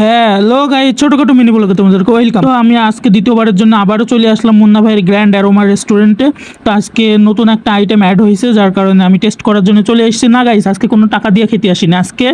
Hello guy ছোটখাটো mini বলকে তোমাদেরকে ওয়েলকাম তো আমি আজকে দ্বিতীয়বারের জন্য আবারও চলে আসলাম মুন্না ভাইয়ের গ্র্যান্ড অ্যারোমা রেস্টুরেন্টে তো আজকে নতুন একটা আইটেম অ্যাড হয়েছে, যার কারণে আমি টেস্ট করার জন্য চলে এসেছি। না গাইস আজকে কোনো টাকা দিয়ে খেতে আসিনি। আজকে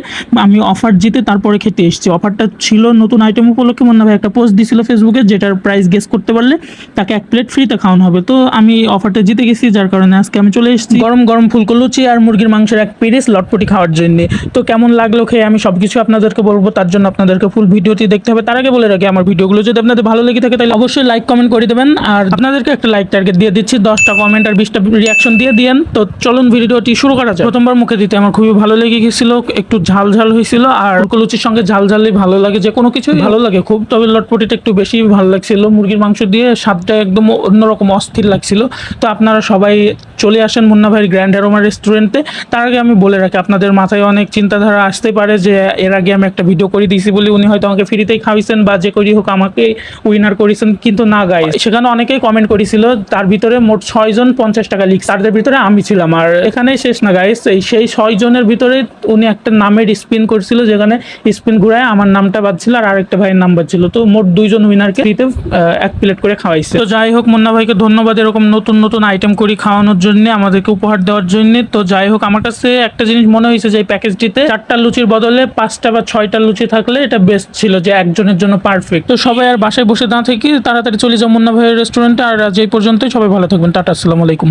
আমি অফার জিতে তারপরে খেতে এসেছি। অফারটা ছিল নতুন আইটেম উপলক্ষে মুন্না ভাই একটা পোস্ট দিছিল ফেসবুকে যেটার প্রাইস গেস করতে পারলে তাকে এক প্লেট ফ্রিতে খাওয়ানো হবে। তো আমি অফারটা জিতে গেছি, যার কারণে আজকে আমি চলে এসেছি। গরম গরম ফুলকো লুচি আর মুরগির মাংসের এক পিরিস লটপটি খাওয়ার জন্য। তো কেমন লাগল খেয়ে আমি সবকিছু আপনাদেরকে বলব, তার জন্য আপনাদেরকে ফুল ভিডিওটি দেখতে হবে, তার আগে বলে রাখি, আমার ভিডিওগুলো যদি আপনাদের ভালো লেগে থাকে তাহলে অবশ্যই লাইক কমেন্ট করে দেবেন। আর আপনাদেরকে একটা লাইক টার্গেট দিয়ে দিচ্ছি, দশটা কমেন্ট আর বিশটা রিয়াকশন দিয়ে দিয়েন। তো চলুন ভিডিওটি শুরু করা যায় প্রথমবার মুখে দিতে আমার খুবই ভালো লেগে গেছিল, একটু ঝাল ঝাল হয়েছিল, আর কলুচির সঙ্গে ঝাল ঝালই ভালো লাগে, যে কোনো কিছুই ভালো লাগে খুব, তবে লটপটিটা একটু বেশি ভালো লাগছিল। মুরগির মাংস দিয়ে স্বাদটা একদম অন্যরকম অস্থির লাগছিল। তো আপনারা সবাই চলে আসেন মুন্না ভাইয়ের গ্র্যান্ড অ্যারোমা রেস্টুরেন্টে তার আগে আমি বলে রাখি, আপনাদের মাথায় অনেক চিন্তাধারা আসতে পারে যে এর আগে আমি একটা ভিডিও করে দিয়েছি বলে উনি হয়তো আমাকে ফ্রিতেই খাওয়াইছেন বা যে করি হোক আমাকে উইনার করেছেন, কিন্তু না গাই সেখানে অনেকেই কমেন্ট করেছিল, তার ভিতরে মোট ছয় জন পঞ্চাশ টাকা লিখ তাদের ভিতরে আমি ছিলাম, আর এখানে শেষ না গাইস এই সেই ছয় জনের ভিতরে উনি একটা নামের স্পিন করছিল, যেখানে স্পিন ঘুরায় আমার নামটা বাজছিল আর আরেকটা ভাইয়ের নাম বাজছিল। তো মোট দুইজন উইনারকে ফ্রিতে এক প্লেট করে খাওয়াইছে। তো যাই হোক, মুন্না ভাইকে ধন্যবাদ। এরকম নতুন নতুন আইটেম করি খাওয়ানোর জন্য, আমাদেরকে উপহার দেওয়ার জন্য। তো যাই হোক, আমার কাছে একটা জিনিস মনে হয়েছে যে এই প্যাকেজটিতে চারটা লুচির বদলে পাঁচটা বা ছয়টা লুচি থাকলে এটা বেস্ট ছিল যে একজনের জন্য পারফেক্ট তো সবাই আর বাসায় বসে না থেকে তাড়াতাড়ি চলে যাও মুন্না ভাইয়ের রেস্টুরেন্টে আর যে পর্যন্তই, সবাই ভালো থাকবেন, টাটা, আসসালামু আলাইকুম।